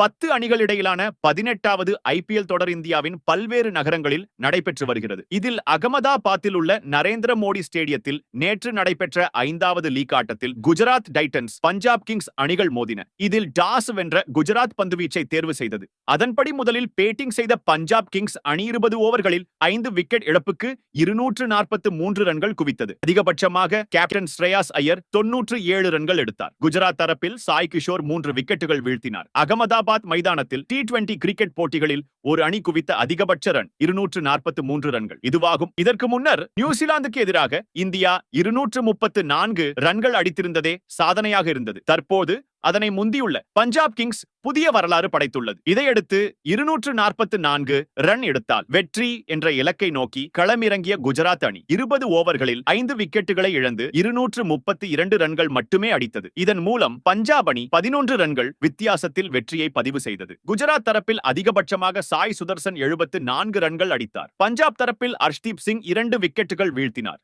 பத்து அணிகளிடையிலான பதினெட்டாவது ஐபிஎல் தொடர் இந்தியாவின் பல்வேறு நகரங்களில் நடைபெற்று வருகிறது. இதில் அகமதாபாத்தில் உள்ள நரேந்திர மோடி ஸ்டேடியத்தில் நேற்று நடைபெற்ற ஐந்தாவது லீக் ஆட்டத்தில் குஜராத் டைட்டன்ஸ் பஞ்சாப் கிங்ஸ் அணிகள் மோதின. இதில் டாஸ் வென்ற குஜராத் பந்துவீச்சை தேர்வு செய்தது. அதன்படி முதலில் பேட்டிங் செய்த பஞ்சாப் கிங்ஸ் அணி இருபது ஓவர்களில் ஐந்து விக்கெட் இழப்புக்கு இருநூற்று நாற்பத்து மூன்று ரன்கள் குவித்தது. அதிகபட்சமாக கேப்டன் ஸ்ரேயாஸ் ஐயர் தொன்னூற்று ஏழு ரன்கள் எடுத்தார். குஜராத் தரப்பில் சாய் கிஷோர் மூன்று விக்கெட்டுகள் வீழ்த்தினார். அகமதாபாத் மைதானத்தில் டி டுவெண்டி கிரிக்கெட் போட்டிகளில் ஒரு அணி குவித்த அதிகபட்ச ரன் இருநூற்று நாற்பத்து மூன்று ரன்கள். இதுவாகும். இதற்கு முன்னர் நியூசிலாந்துக்கு எதிராக இந்தியா இருநூற்று முப்பத்து நான்கு ரன்கள் அடித்திருந்ததே சாதனையாக இருந்தது. தற்போது அதனை முந்தியுள்ள பஞ்சாப் கிங்ஸ் புதிய வரலாறு படைத்துள்ளது. இதையடுத்து இருநூற்று நாற்பத்து நான்கு ரன் எடுத்தால் வெற்றி என்ற இலக்கை நோக்கி களமிறங்கிய குஜராத் அணி இருபது ஓவர்களில் ஐந்து விக்கெட்டுகளை இழந்து இருநூற்று முப்பத்தி இரண்டு ரன்கள் மட்டுமே அடித்தது. இதன் மூலம் பஞ்சாப் அணி பதினொன்று ரன்கள் வித்தியாசத்தில் வெற்றியை பதிவு செய்தது. குஜராத் தரப்பில் அதிகபட்சமாக சாய் சுதர்சன் எழுபத்து நான்கு ரன்கள் அடித்தார். பஞ்சாப் தரப்பில் அர்ஷ்தீப் சிங் இரண்டு விக்கெட்டுகள் வீழ்த்தினார்.